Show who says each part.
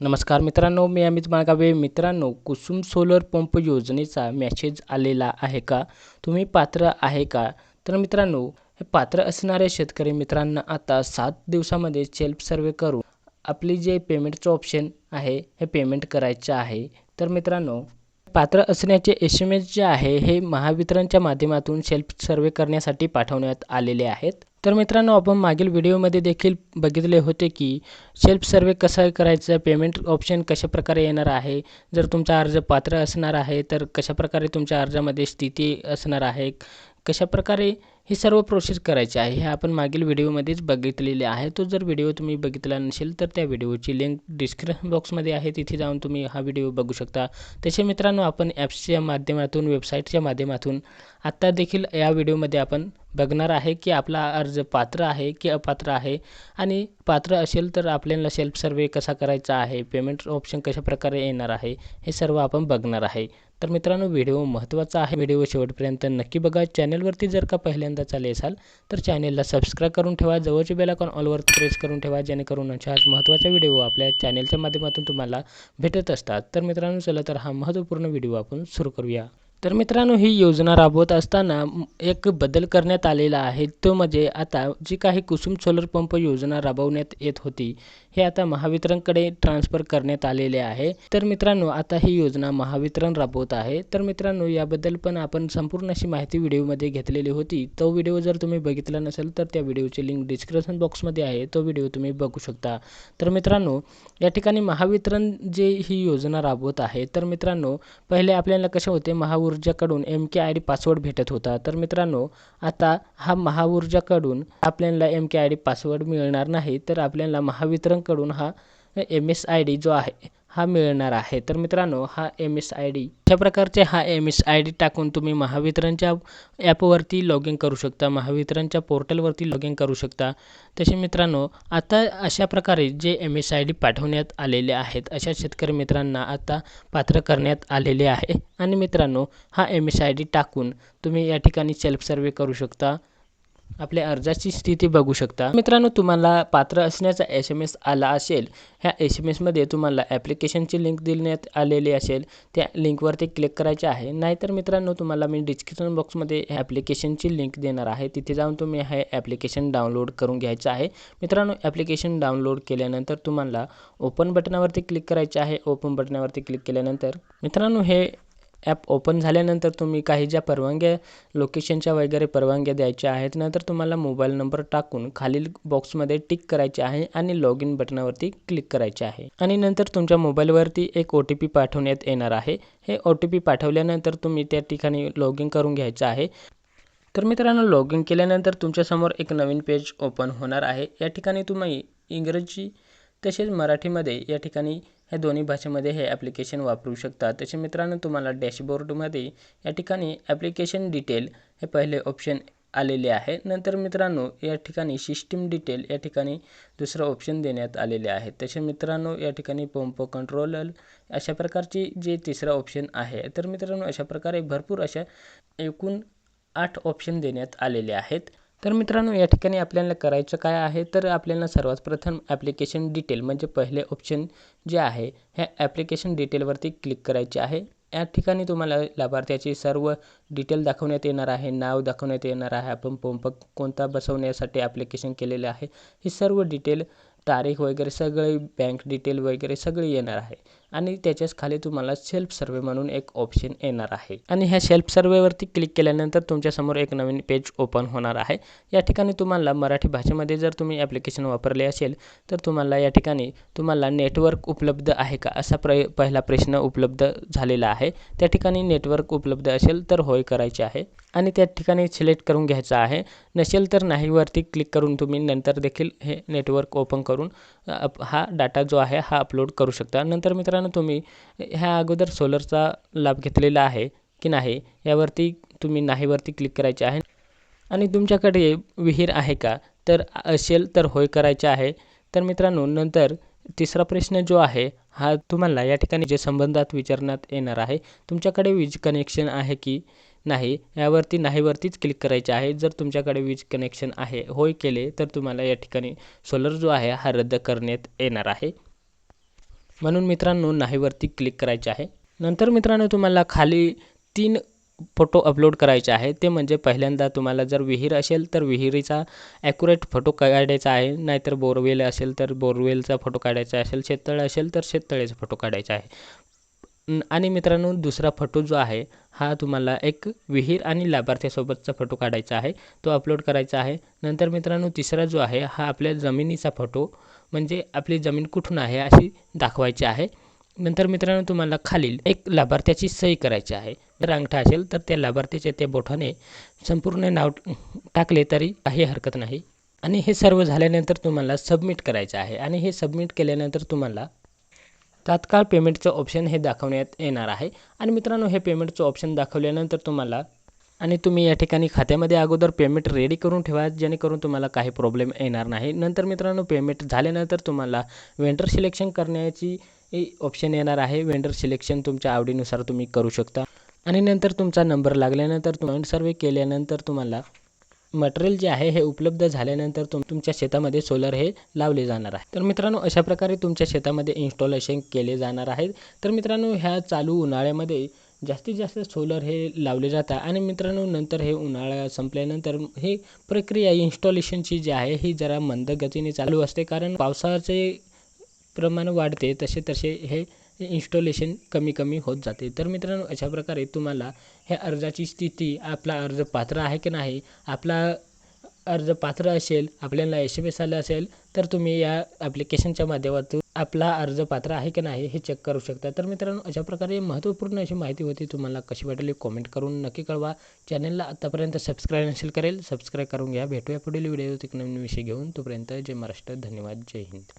Speaker 1: नमस्कार मित्रांनो मी अमित मागावे. मित्रांनो कुसुम सोलर पंप योजनेचा मॅसेज आलेला आहे का? तुम्ही पात्र आहे का? तर मित्रांनो हे पात्र असणाऱ्या शेतकरी मित्रांना आता सात दिवसामध्ये सेल्फ सर्वे करून आपली जे पेमेंटचं ऑप्शन आहे हे पेमेंट करायचं आहे. तर मित्रांनो पात्र असण्याचे एस एम एस जे आहे हे महावितरणच्या माध्यमातून सेल्फ सर्वे करण्यासाठी पाठवण्यात आलेले आहेत. तर मित्रांनो आपण मागील व्हिडिओमध्ये देखील बघितले होते की सेल्फ सर्वे कसं करायचं पेमेंट ऑप्शन कशा प्रकारे येणार आहे जर तुमचा अर्ज पात्र असणार आहे तर कशाप्रकारे तुमच्या अर्जामध्ये स्थिती असणार आहे कशा प्रकारे हे सर्व प्रोसेस करायची आहे. हे आपण मागील व्हिडिओमध्येच बघितलेले आहे. तो जर व्हिडिओ तुम्ही बघितला नसेल तर त्या व्हिडिओची लिंक डिस्क्रिप्शन बॉक्समध्ये आहे. तिथे जाऊन तुम्ही हा व्हिडिओ बघू शकता. तसे मित्रांनो आपण ॲप्सच्या माध्यमातून वेबसाईटच्या माध्यमातून आत्ता देखील या व्हिडिओमध्ये आपण बघणार आहे की आपला अर्ज पात्र आहे की अपात्र आहे. आणि पात्र असेल तर आपल्याला सेल्फ सर्वे कसा करायचा आहे? पेमेंट ऑप्शन कशा प्रकारे येणार आहे? हे सर्व आपण बघणार आहे. तर मित्रांनो व्हिडिओ महत्त्वाचा आहे. व्हिडिओ शेवटपर्यंत नक्की बघा. चॅनलवरती जर का पहिल्यांदा चाले असाल तर चॅनलला सबस्क्राईब करून ठेवा. जवळचे बेलाकॉन ऑलवर प्रेस करून ठेवा जेणेकरून अशाच महत्त्वाचा व्हिडिओ आपल्या चॅनलच्या माध्यमातून तुम्हाला भेटत असतात. तर मित्रांनो चला तर हा महत्त्वपूर्ण व्हिडिओ आपण सुरू करूया. तर मित्रांनो ही योजना राबवत असताना एक बदल करण्यात आलेला आहे. तो म्हणजे आता जी काही कुसुम सोलर पंप योजना राबवण्यात येत होती हे आता महावितरणकडे ट्रान्सफर करण्यात आलेले आहे. तर मित्रांनो आता ही योजना महावितरण राबवत आहे. तर मित्रांनो याबद्दल पण आपण संपूर्ण अशी माहिती व्हिडिओमध्ये घेतलेली होती. तो व्हिडिओ जर तुम्ही बघितला नसेल तर त्या व्हिडिओची लिंक डिस्क्रिप्शन बॉक्समध्ये आहे. तो व्हिडिओ तुम्ही बघू शकता. तर मित्रांनो या ठिकाणी महावितरण जे ही योजना राबवत आहे तर मित्रांनो पहिले आपल्याला कसे होते महाऊर्जाकडून M K I D password भेटत होता. तर मित्रांनो आता हा महाऊर्जाकडून आपल्याला M K I D password मिळणार नाही तर आपल्याला महावितरणकडून हा एम एस आय डी जो आहे हा मिळणार आहे. तर मित्रांनो हा एम एस आय डी अशा प्रकारचे हा एम एस आय डी टाकून तुम्ही महावितरणच्या ॲपवरती लॉग इन करू शकता महावितरणच्या पोर्टलवरती लॉग इन करू शकता? तसे मित्रांनो आता अशा प्रकारे जे एम एस आय डी पाठवण्यात आलेले आहेत अशा शेतकरी मित्रांना आता पात्र करण्यात आलेले आहे. आणि मित्रांनो हा एम एस आय डी टाकून तुम्ही या ठिकाणी सेल्फ सर्वे करू शकता. आपल्या अर्जाची स्थिती बघू शकता. मित्रांनो तुम्हाला पात्र असण्याचा एस एम एस आला असेल ह्या एस एम एसमध्ये तुम्हाला ॲप्लिकेशनची लिंक देण्यात आलेली असेल त्या लिंकवरती क्लिक करायचे आहे. नाहीतर मित्रांनो तुम्हाला मी डिस्क्रिप्शन बॉक्समध्ये ॲप्लिकेशनची लिंक देणार आहे. तिथे जाऊन तुम्ही हे ॲप्लिकेशन डाउनलोड करून घ्यायचं आहे. मित्रांनो ॲप्लिकेशन डाउनलोड केल्यानंतर तुम्हाला ओपन बटनावरती क्लिक करायचे आहे. ओपन बटनावरती क्लिक केल्यानंतर मित्रांनो हे ॲप ओपन झाल्यानंतर तुम्ही काही ज्या परवानग्या लोकेशनच्या वगैरे परवानग्या द्यायच्या आहेत नंतर तुम्हाला मोबाईल नंबर टाकून खालील बॉक्समध्ये टिक करायचे आहे आणि लॉग इन बटनावरती क्लिक करायचे आहे. आणि नंतर तुमच्या मोबाईलवरती एक ओ टी पी पाठवण्यात येणार आहे. हे ओ टी पी पाठवल्यानंतर तुम्ही त्या ठिकाणी लॉग इन करून घ्यायचं आहे. तर मित्रांनो लॉग इन केल्यानंतर तुमच्यासमोर एक नवीन पेज ओपन होणार आहे. या ठिकाणी तुम्ही इंग्रजी तसेच मराठीमध्ये या ठिकाणी ह्या दोन्ही भाषेमध्ये हे ॲप्लिकेशन वापरू शकता. तसे मित्रांनो तुम्हाला डॅशबोर्डमध्ये या ठिकाणी ॲप्लिकेशन डिटेल हे पहिले ऑप्शन आलेले आहे. नंतर मित्रांनो या ठिकाणी सिस्टीम डिटेल या ठिकाणी दुसरं ऑप्शन देण्यात आलेले आहे. तसे मित्रांनो या ठिकाणी पंप कंट्रोलर अशा प्रकारची जे तिसरं ऑप्शन आहे. तर मित्रांनो अशा प्रकारे भरपूर अशा एकूण आठ ऑप्शन देण्यात आलेले आहेत. तर मित्रांनो या ठिकाणी आपल्याला करायचं काय आहे? तर आपल्याला सर्वात प्रथम ॲप्लिकेशन डिटेल म्हणजे पहिले ऑप्शन जे आहे ह्या ॲप्लिकेशन डिटेलवरती क्लिक करायचे आहे. या ठिकाणी तुम्हाला लाभार्थ्याची सर्व डिटेल दाखवण्यात येणार आहे नाव दाखवण्यात येणार आहे. आपण पंप कोणता बसवण्यासाठी ॲप्लिकेशन केलेलं आहे ही सर्व डिटेल तारीख वगैरे सगळे बँक डिटेल वगैरे सगळे येणार आहे. आणि त्याच्याच खाली तुम्हाला सेल्फ सर्वे म्हणून एक ऑप्शन येणार आहे. आणि ह्या सेल्फ सर्वेवरती क्लिक केल्यानंतर तुमच्यासमोर एक नवीन पेज ओपन होणार आहे. या ठिकाणी तुम्हाला मराठी भाषेमध्ये जर तुम्ही ॲप्लिकेशन वापरले असेल तर तुम्हाला या ठिकाणी तुम्हाला नेटवर्क उपलब्ध आहे का असा प्र पहिला प्रश्न उपलब्ध झालेला आहे. त्या ठिकाणी नेटवर्क उपलब्ध असेल तर होय करायचे आहे. आणि त्या ठिकाणी सिलेक्ट करून घ्यायचं आहे. नसेल तर नाहीवरती क्लिक करून तुम्ही नंतर देखील हे नेटवर्क ओपन करून हा डाटा जो आहे हा अपलोड करू शकता. नंतर मित्रांनो तुम्ही ह्या अगोदर सोलरचा लाभ घेतलेला आहे की नाही यावरती तुम्ही नाहीवरती क्लिक करायचे आहे. आणि तुमच्याकडे विहीर आहे का? तर असेल तर होय करायचे आहे. तर मित्रांनो नंतर तिसरा प्रश्न जो आहे हा तुम्हाला या ठिकाणी जे संबंधात विचारण्यात येणार आहे. तुमच्याकडे वीज कनेक्शन आहे की नाही यावरती नाहीवरतीच क्लिक करायचे आहे. जर तुमच्याकडे वीज कनेक्शन आहे होय केले तर तुम्हाला या ठिकाणी सोलर जो आहे हा रद्द करण्यात येणार आहे. म्हणून मित्रांनो नाहीवरती क्लिक करायचे आहे. नंतर मित्रांनो तुम्हाला खाली तीन फोटो अपलोड करायचे आहे. ते म्हणजे पहिल्यांदा तुम्हाला जर विहीर असेल तर विहिरीचा ॲक्युरेट फोटो काढायचा आहे. नाहीतर बोरवेल असेल तर बोरवेलचा फोटो काढायचा असेल. शेततळ असेल तर शेततळेचा फोटो काढायचा आहे. आणि मित्रांनो दुसरा फोटो जो आहे हा तुम्हाला एक विहीर आणि लाभार्थ्यासोबतचा फोटो काढायचा आहे. तो अपलोड करायचा आहे. नंतर मित्रांनो तिसरा जो आहे हा आपल्या जमिनीचा फोटो म्हणजे आपली जमीन कुठून आहे अशी दाखवायची आहे. नंतर मित्रांनो तुम्हाला खालील एक लाभार्थ्याची सही करायची आहे. जर अंगठा असेल तर त्या लाभार्थीचे त्या बोठाने संपूर्ण नाव टाकले तरी काही हरकत नाही. आणि हे सर्व झाल्यानंतर तुम्हाला सबमिट करायचं आहे. आणि हे सबमिट केल्यानंतर तुम्हाला तात्काळ पेमेंटचं ऑप्शन हे दाखवण्यात येणार आहे. आणि मित्रांनो हे पेमेंटचं ऑप्शन दाखवल्यानंतर तुम्हाला आणि तुम्ही या ठिकाणी खात्यामध्ये अगोदर पेमेंट रेडी करून ठेवा जेणेकरून तुम्हाला काही प्रॉब्लेम येणार नाही. नंतर मित्रांनो पेमेंट झाल्यानंतर तुम्हाला वेंडर सिलेक्शन करण्याची ऑप्शन येणार आहे. वेंडर सिलेक्शन तुमच्या आवडीनुसार तुम्ही करू शकता. आणि नंतर तुमचा नंबर लागल्यानंतर तुम्ही सर्वे केल्यानंतर तुम्हाला मटेरियल जे आहे हे उपलब्ध झाल्यानंतर तुम तुमच्या शेतामध्ये सोलर हे लावले जाणार आहे. तर मित्रांनो अशा प्रकारे तुमच्या शेतामध्ये इन्स्टॉलेशन केले जाणार आहे तर मित्रांनो ह्या चालू उन्हाळ्यामध्ये जास्तीत जास्त सोलर हे लावले जातात. आणि मित्रांनो नंतर हे उन्हाळा संपल्यानंतर हे प्रक्रिया इन्स्टॉलेशनची जी आहे ही जरा मंद गतीने चालू असते. कारण पावसाचे प्रमाण वाढते तसे तसे हे इन्स्टॉलेशन कमी कमी होत जाते. तर मित्रांनो अशा प्रकारे तुम्हाला ह्या अर्जाची स्थिती आपला अर्ज पात्र आहे की नाही आपला अर्ज पात्र असेल आपल्याला एस एम एस आलं असेल तर तुम्ही या ॲप्लिकेशनच्या माध्यमातून आपला अर्ज पात्र आहे की नाही हे चेक करू शकता. तर मित्रांनो अशा प्रकारे महत्त्वपूर्ण अशी माहिती होती तुम्हाला कशी वाटली कॉमेंट करून नक्की कळवा. चॅनलला आतापर्यंत सबस्क्राईब नसेल करेल सबस्क्राईब करून घ्या. भेटूया पुढील व्हिडिओ एक नवीन विषय घेऊन. तोपर्यंत जय महाराष्ट्र धन्यवाद जय हिंद.